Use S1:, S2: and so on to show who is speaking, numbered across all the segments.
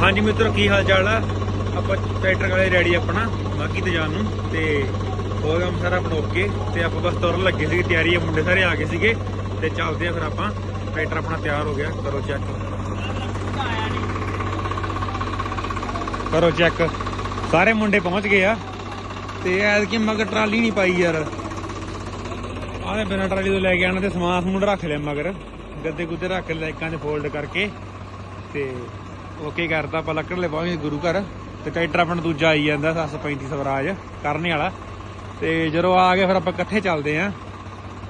S1: ਹਾਂਜੀ ਮਿੱਤਰੋ, ਕੀ ਹਾਲ ਚਾਲ ਆ? ਆਪਾਂ ਟਰੈਕਟਰ ਵਾਲੇ ਰੈਡੀ ਆਪਣਾ, ਬਾਕੀ ਤੇ ਜਾਣ ਨੂੰ, ਤੇ ਹੋ ਗਿਆ ਸਾਰਾ ਆਪਣਾ ਓਕੇ ਤੇ ਆਪਾਂ ਬਸ ਤੁਰਨ ਲੱਗੇ ਸੀਗੇ, ਤਿਆਰੀ ਆ, ਮੁੰਡੇ ਸਾਰੇ ਆ ਗਏ ਸੀਗੇ, ਤੇ ਚੱਲਦੇ ਆ ਫਿਰ ਆਪਾਂ, ਟਰੈਕਟਰ ਆਪਣਾ ਤਿਆਰ ਹੋ ਗਿਆ, ਕਰੋ ਚੈੱਕ ਕਰੋ ਚੈੱਕ ਸਾਰੇ ਮੁੰਡੇ ਪਹੁੰਚ ਗਏ ਆ, ਤੇ ਐਤਕੀ ਮਗਰ ਟਰਾਲੀ ਨਹੀਂ ਪਾਈ ਯਾਰ। ਆਹ ਬਿਨਾਂ ਟਰਾਲੀ ਤੋਂ ਲੈ ਕੇ ਆਣਾ ਤੇ ਸਮਾਨ ਸਮੂਨ ਰੱਖ ਲਿਆ ਮਗਰ, ਗੱਦੇ ਗੁੱਦੇ ਰੱਖ ਲਿਆ ਇੱਕਾਂ 'ਚ ਫੋਲਡ ਕਰਕੇ, ਤੇ ਓਕੇ ਕਰਤਾ ਆਪਾਂ ਲੱਕੜ ਲੈ ਪਾਵਾਂਗੇ ਗੁਰੂ ਘਰ, ਤੇ ਟਰੈਕਟਰ ਆਪਣਾ ਦੂਜਾ ਆਈ ਜਾਂਦਾ 735 ਸਵਰਾਜ ਕਰਨੇ ਵਾਲਾ। ਤੇ ਜਦੋਂ ਆ ਗਏ, ਫਿਰ ਆਪਾਂ ਇਕੱਠੇ ਚੱਲਦੇ ਆਂ।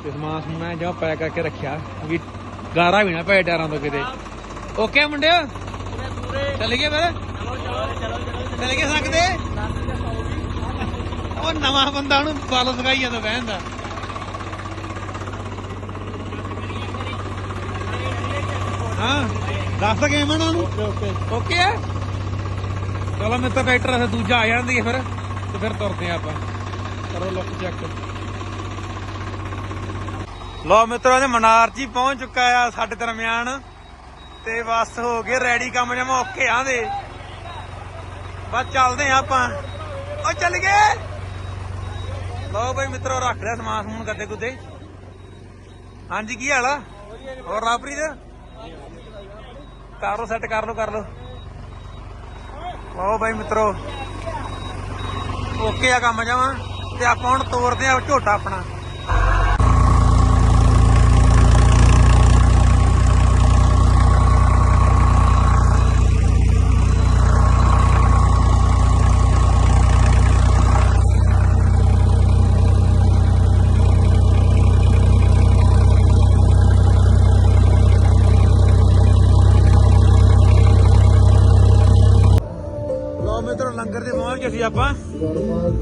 S1: ਤੇ ਸਮਾਨ ਸਮੂਨ ਜਮਾ ਪੈਕ ਕਰਕੇ ਰੱਖਿਆ, ਵੀ ਗਾਰਾ ਵੀ ਨਾ ਪਏ ਟਾਇਰਾਂ ਤੋਂ ਕਿਤੇ। ਓਕੇ ਮੁੰਡਿਓ? ਚੱਲ ਗਏ ਫਿਰ? ਚੱਲ ਗਏ ਸਕਦੇ? ਉਹ ਨਵਾਂ ਬੰਦਾ ਉਹਨੂੰ ਬਲ ਸਗਾਈ ਜਾਂਦਾ ਬਹਿਣ ਦਾ। ਹਾਂ। ਦੱਸ ਗਏ ਮੈਂ ਉਹਨਾਂ ਨੂੰ? Okay okay. ਆ? ਚਲੋ ਮੇਰੇ ਤਾਂ ਟਰੈਕਟਰ ਅਸੀਂ ਦੂਜਾ ਆ ਜਾਂਦੀ ਹੈ ਫਿਰ ਤੇ ਫਿਰ ਤੁਰਦੇ ਆ ਆਪਾਂ। ਕਰੋ ਲੁੱਕ ਚੈੱਕ। ਲੋ ਮਿੱਤਰੋ ਨੇ ਮਨਾਰ ਜੀ ਪਹੁੰਚ ਚੁੱਕਾ ਆ ਸਾਡੇ ਦਰਮਿਆਨ ਤੇ ਬਸ ਹੋ ਗਏ ਰੈਡੀ ਕੰਮ ਜਮਾ ਓਕੇ ਆਂਦੇ ਬਸ ਚੱਲਦੇ ਆ ਆਪਾਂ। ਉਹ ਚੱਲ ਗਏ! ਲੋ ਬਈ ਮਿੱਤਰੋ ਰੱਖ ਲਿਆ ਸਮਾਨ ਸਮੂਨ ਗੱਦੇ ਗੁੱਦੇ। ਹਾਂਜੀ ਕੀ ਹਾਲ ਆ? ਹੋਰ ਰਾਪਰੀ ਦਾ ਕਰ ਲੋ ਸੈੱਟ ਕਰ ਲੋ ਕਰ ਲੋ ਆਓ ਬਾਈ ਮਿੱਤਰੋ। ਓਕੇ ਆ ਕੰਮ ਜਾਵਾਂ ਤੇ ਆਪਾਂ ਹੁਣ ਤੋਰਦੇ ਆ ਝੋਟਾ ਆਪਣਾ।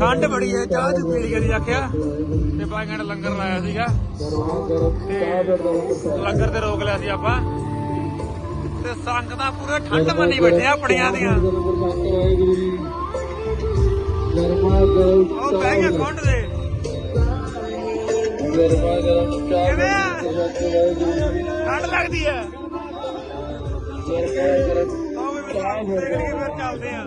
S1: ਠੰਡ ਬੜੀ ਹੈ, ਚਾਹ ਦੀ ਪੀਲੀ ਕਰੀ ਆਖਿਆ। ਤੇ ਬਾਈ ਘੰਟੇ ਲੰਗਰ ਲਾਇਆ ਸੀਗਾ। ਤੇ ਲੰਗਰ ਤੇ ਰੋਕ ਲਿਆ ਸੀ ਆਪਾਂ। ਤੇ ਸੰਗਤਾਂ ਪੂਰੇ ਠੰਡ ਮੰਨੀ ਬੈਠੇ ਆ ਆਪਣੀਆਂ ਦੀਆਂ। ਉਹ ਬਹਿ ਗਿਆ ਖੁੰਡ ਦੇ। ਕਿਵੇਂ ਆ? ਠੰਡ ਲੱਗਦੀ ਹੈ ਆਓ ਵੀ ਮਿੱਤਰੋ ਦੇਖ ਲਈਏ ਫਿਰ ਚੱਲਦੇ ਆ।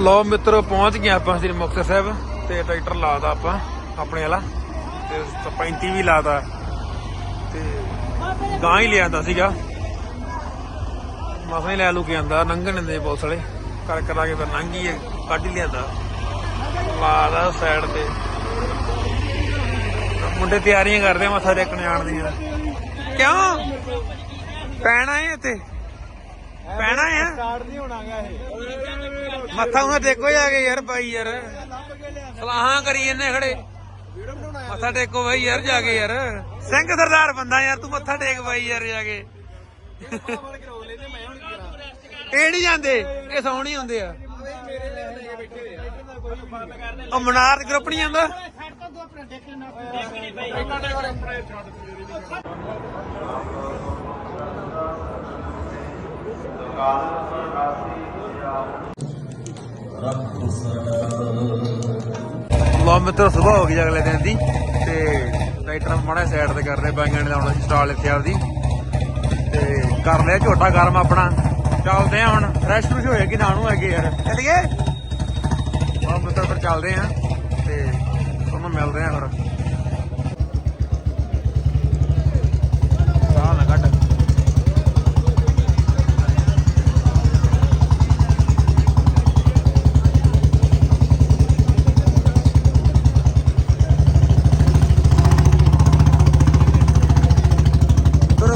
S1: ਲੋ ਮਿੱਤਰੋ, ਪਹੁੰਚ ਗਏ ਆਪਾਂ ਸ੍ਰੀ ਮੁਕਤਸਰ ਸਾਹਿਬ ਤੇ ਟਰੈਕਟਰ ਲਾਦਾ ਆਪਾਂ, ਆਪਣੇ ਵਾਲਾ। ਤੇ 35 ਵੀ ਲਾਦਾ ਤੇ ਗਾਂ ਹੀ ਲਿਆਂਦਾ ਸੀਗਾ। ਮਸਾਂ ਹੀ ਲੈ ਲੂ ਕੇ ਆਂਦਾ ਲੰਘਣ ਦੇ ਪੁਲਿਸ ਵਾਲੇ। ਕਰ ਕਰਾ ਕੇ ਫਿਰ ਲੰਘੀ ਕੱਢ ਹੀ ਲਿਆਂਦਾ। ਲਾਦਾ ਸਾਈਡ ਤੇ। ਮੁੰਡੇ ਤਿਆਰੀਆਂ ਕਰਦੇ ਆ ਮੱਥਾ ਟੇਕਣ ਜਾਣ ਦੀਆਂ। ਕਿਉਂ? ਪੈਣਾ ਹੈ ਇੱਥੇ? ਪੈਣਾ ਹੈ
S2: ਸਟਾਰਟ ਨਹੀਂ ਹੋਣਾਗਾ ਇਹ।
S1: ਮੱਥਾ ਉਹਨਾਂ ਟੇਕੋ ਜਾ ਕੇ ਯਾਰ ਭਾਈ ਯਾਰ। ਸਲਾਹਾਂ ਕਰੀ ਜੰਨੇ ਖੜੇ। ਮੱਥਾ ਟੇਕੋ ਭਾਈ ਯਾਰ ਜਾ ਕੇ ਯਾਰ। ਸਿੰਘ ਸਰਦਾਰ ਬੰਦਾ ਯਾਰ ਤੂੰ ਮੱਥਾ ਟੇਕ ਭਾਈ ਯਾਰ ਜਾ ਕੇ। ਇਹ ਨਹੀਂ ਜਾਂਦੇ ਇਹ ਸੌਣ ਹੀ ਹੁੰਦੇ ਆ। ਉਹ ਮਨਾਰ ਦੇ ਗਰੁੱਪ ਨਹੀਂ ਜਾਂਦਾ? ਲੋ ਮਿੱਤਰ ਸਵੇਰ ਹੋ ਗਈ ਅਗਲੇ ਦਿਨ ਦੀ ਤੇ ਲਾਈਟਰ ਮਾੜਾ ਸਾਈਡ ਤੇ ਕਰ ਰਹੇ ਬਾਈਆਂ ਨੇ ਲਾਉਣਾ ਸਟਾਲ ਇੱਥੇ ਆਪਦੀ। ਤੇ ਕਰ ਲਿਆ ਝੋਟਾ ਗਰਮ ਆਪਣਾ। ਚੱਲਦੇ ਆ ਹੁਣ। ਫਰੈਸ਼ ਫਰੂਸ਼ ਹੋਏ ਕਿ ਨਾਣੂ ਹੈਗੇ ਯਾਰ। ਚੱਲੀਏ? ਲੋ ਮਿੱਤਰ ਫਿਰ ਚੱਲਦੇ ਆ ਤੇ ਤੁਹਾਨੂੰ ਮਿਲਦੇ ਆ ਫਿਰ ਸਾਹ ਨਾ ਕੱਢ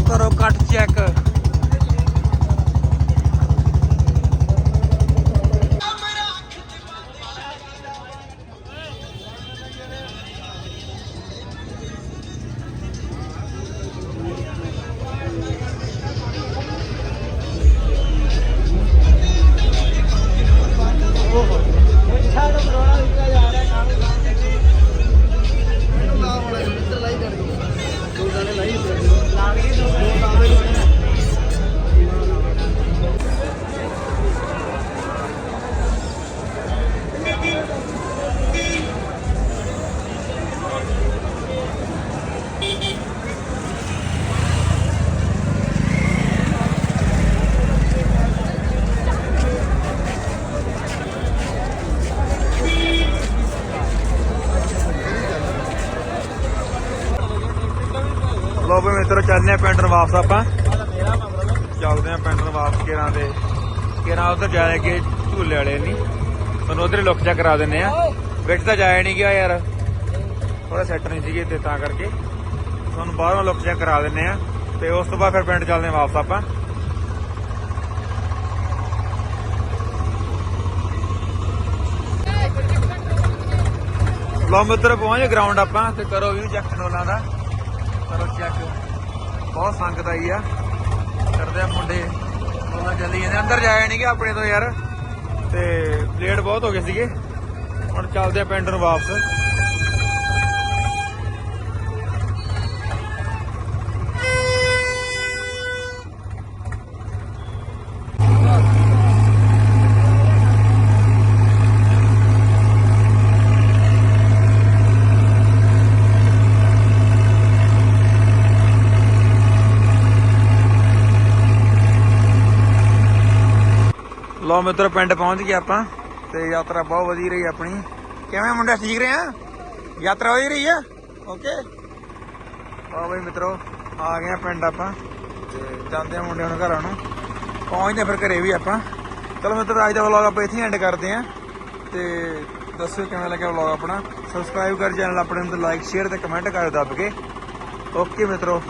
S1: ਕਰੋ ਕਰੋ ਮਿੱਤਰੋ, ਚੱਲਦੇ ਆ ਪਿੰਡ ਨੂੰ ਵਾਪਸ ਆਪਾਂ। ਚੱਲਦੇ ਆ ਪਿੰਡ ਨੂੰ ਵਾਪਸ ਕਿਰਾਂ ਦੇ। ਕਿਰਾਂ ਉਧਰ ਜਾ ਕੇ ਝੂਲੇ ਵਾਲੇ ਨਹੀਂ। ਤੁਹਾਨੂੰ ਉਧਰ ਲੁੱਕ ਜਾ ਕਰਾ ਦਿੰਨੇ ਆ ਵਿੱਚ ਤਾਂ ਜਾਇਆ ਨਹੀਂ ਗਿਆ ਯਾਰ। ਥੋੜਾ ਸੈੱਟ ਨਹੀਂ ਸੀਗੇ ਤੇ ਤਾਂ ਕਰਕੇ। ਤੁਹਾਨੂੰ ਬਾਹਰੋਂ ਲੁੱਕ ਜਾ ਕਰਾ ਦਿੰਨੇ ਆ ਤੇ ਉਸ ਤੋਂ ਬਾਅਦ ਫਿਰ ਪਿੰਡ ਚੱਲਦੇ ਆ ਵਾਪਸ ਆਪਾਂ। ਲੋ ਮਿੱਤਰ, ਪਹੁੰਚ ਗਰਾਊਂਡ ਆਪਾਂ। ਤੇ ਕਰੋ ਵੀ ਚੈੱਕ ਟੋਲਾਂ ਦਾ। ਕਰੋ ਚੈੱਕ ਬਹੁਤ ਸੰਗਤ ਆਈ ਆ। ਕਰਦੇ ਆ ਮੁੰਡੇ। ਉਹਨਾਂ ਜਲਦੀ ਜਾਂਦੇ ਅੰਦਰ ਜਾਇਆ ਨਹੀਂ ਕਿ ਆਪਣੇ ਤੋਂ ਯਾਰ। ਤੇ ਲੇਟ ਬਹੁਤ ਹੋ ਗਏ ਸੀਗੇ। ਹੁਣ ਚੱਲਦੇ ਆ ਪਿੰਡ ਨੂੰ ਵਾਪਸ। ਲੋ ਮਿੱਤਰ, ਪਿੰਡ ਪਹੁੰਚ ਗਏ ਆਪਾਂ ਤੇ ਯਾਤਰਾ ਬਹੁਤ ਵਧੀਆ ਰਹੀ ਆਪਣੀ। ਕਿਵੇਂ ਮੁੰਡਾ, ਠੀਕ ਰਿਹਾ? ਯਾਤਰਾ ਹੋਈ ਰਹੀ ਆ? ਓਕੇ ਆ ਬਈ ਮਿੱਤਰੋ, ਆ ਗਏ ਆ ਪਿੰਡ ਆਪਾਂ ਤੇ ਜਾਂਦੇ ਆ ਮੁੰਡਿਆਂ ਨੂੰ ਘਰਾਂ ਨੂੰ। ਪਹੁੰਚਦੇ ਫਿਰ ਘਰੇ ਵੀ ਆਪਾਂ। ਚਲੋ ਮਿੱਤਰ, ਅੱਜ ਦਾ ਵਲੌਗ ਆਪਾਂ ਇੱਥੇ ਐਂਡ ਕਰਦੇ ਆ ਤੇ ਦੱਸਿਓ ਕਿਵੇਂ ਲੱਗਿਆ ਵਲੌਗ ਆਪਣਾ। ਸਬਸਕ੍ਰਾਈਬ ਕਰ ਚੈਨਲ ਆਪਣੇ ਨੂੰ ਲਾਈਕ ਸ਼ੇਅਰ ਤੇ ਕਮੈਂਟ ਕਰ ਦੱਬ ਕੇ। ਓਕੇ ਮਿੱਤਰੋ।